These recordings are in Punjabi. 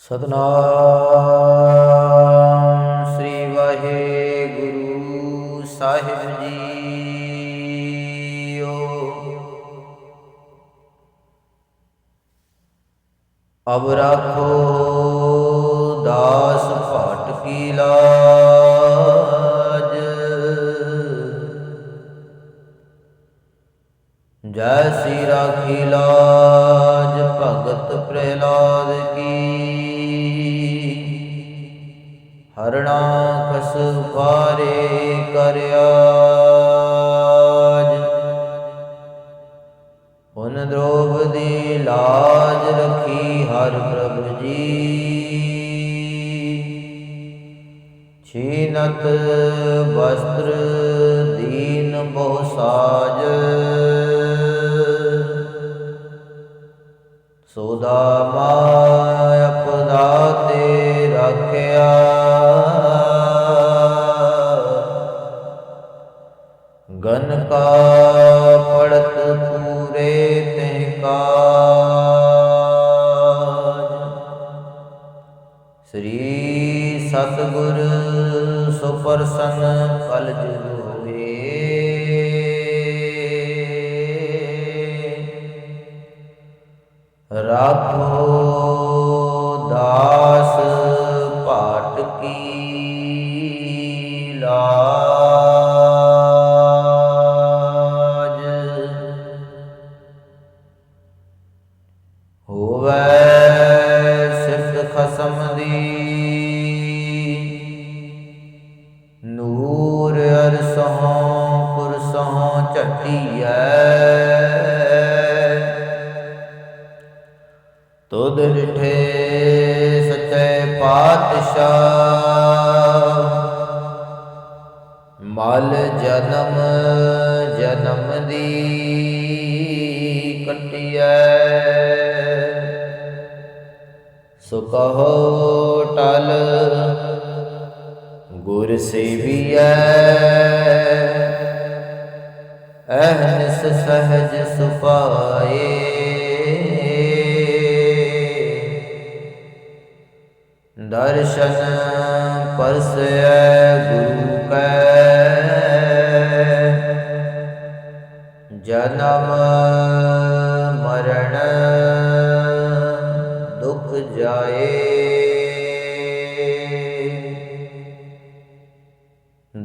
ਸਤਨਾਮ ਸ੍ਰੀ ਵਾਹਿਗੁਰੂ ਸਾਹਿਬ ਜੀਓ। ਅਬ ਰਾਖੋ ਦਾਸ ਭਟ ਕੀ ਲਾਜ। ਜੈਸੀ ਰਾਖੀ ਲਾਜ। ਹੁਨ ਦ੍ਰੋਪਦੀ ਲਾਜ ਰਖੀ ਹਰ ਪ੍ਰਭ ਜੀ। ਛੀਨਤ ਵਸਤਰ ਦੀਨ ਬਹੁ ਸਾਜ। ਸੋਦਾ ਮਾਇ ਅਪਦਾ ਤੇ ਰੱਖਿਆ। ਗਨ ਕਾ ਪੜਤ ਸੁਪਰਸਨ ਕਲਜ ਨੂਰ ਅਰਸੋਂ ਪੁਰਸੋਂ ਝਟੀਐ। ਤੁਧ ਰਿਠੇ ਸੱਚੇ ਪਾਤਸ਼ਾਹ। ਮਲ ਜਨਮ ਜਨਮ ਦੀ ਕਟਿਐ। ਸੋ ਕਹੋ ਟਲ ਗੁਰ ਸੇਵੀਐ। ਅਹਨਿਸ ਸਹਜ ਸੁਪਾਏ। ਦਰਸ਼ਨ ਪਰਸੈ ਗੁਰੂ ਕੈ। ਜਨਮ ਮਰਨ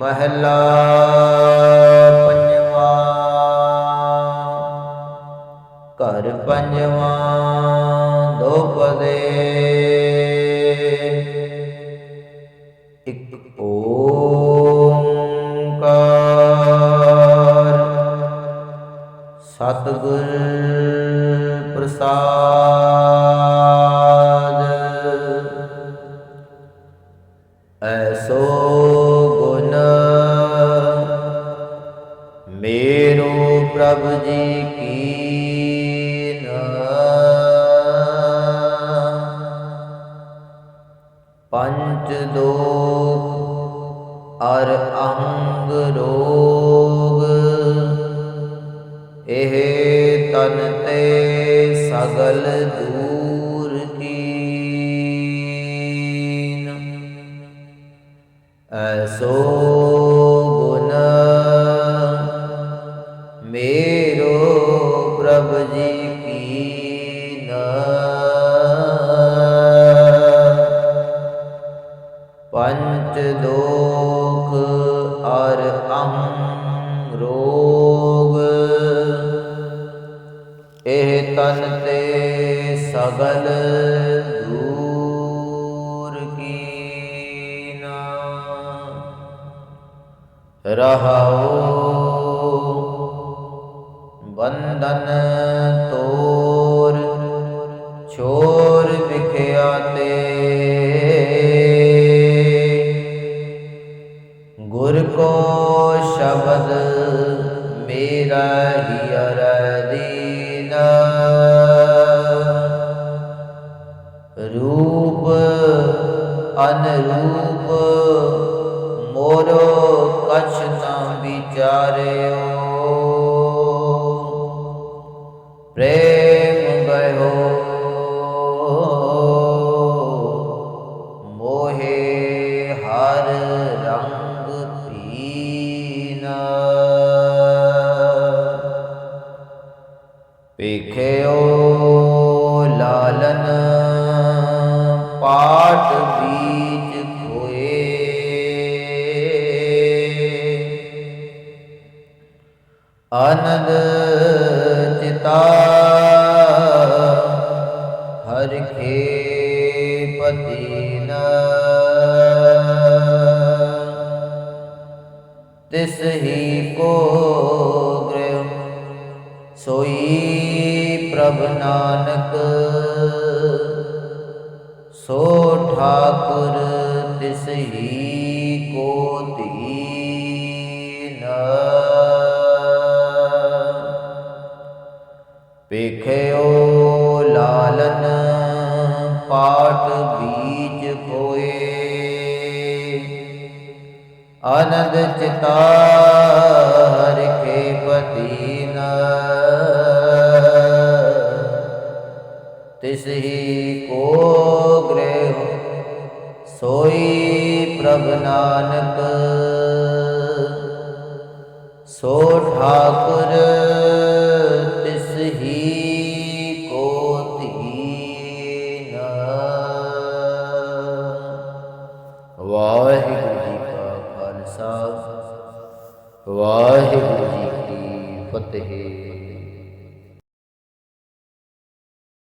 ਮਹਲਾ ਪੰਜਵਾ। ਘਰ ਪੰਜਵਾ ਦੋਪਦੇ ਇੱਕ ਓੰਕਾਰ। ਸਤਿਗੁਰ ਪ੍ਰਸਾਦ ਪ੍ਰਭ ਜੀ ਕੀ ਪੰਚ ਦੋਖ ਅਰ ਅੰਗ ਰੋਗ। ਇਹ ਤਨ ਤੇ ਸਗਲ ਦੂਰ ਕੀਨ। ਐਸੋ ਇਹ ਤਨ ਤੇ ਸਗਲ ਦੂਰ ਕੀਨਾ ਰਹਾਉ ਬੰਧਨ ਤੋਰ, ਛੋਰ ਵਿਖਿਆ ਤੇ। ਗੁਰ ਕੋ ਸ਼ਬਦ ਮੇਰਾ ਹੀ ਅਰਦੀਨ ਅਨਰੂਪ ਮੋਰੋ ਕਛ ਨਾ ਵਿਚਾਰਿਓ। ਪ੍ਰੇਮ ਗਇਓ ਮੋਹੇ ਹਰ ਰੰਗ ਪੀਨਾ ਵੇਖਿਓ ਆਨੰਦ ਚਿਤਾ। ਹਰ ਖੇ ਪਤੀਨ ਤਿਸ ਹੀ ਕੋ ਗ੍ਰਹਿ, ਸੋਈ ਪ੍ਰਭ ਨਾਨਕ। ਸੋ ਠਾਕੁਰ ਤਿਸ ਹੀ ਕੋ ਦੀਨ ਵੇਖਿਓ ਲਾਲਨ ਪਾਟ ਬੀਜ ਕੋਏ ਆਨੰਦ ਚਿਤਾ ਹਰਿ ਕੇ ਪਤੀਨ ਤਿਸ ਹੀ ਕੋ ਗ੍ਰਹਿ ਸੋਈ ਪ੍ਰਭ ਨਾਨਕ وبركاته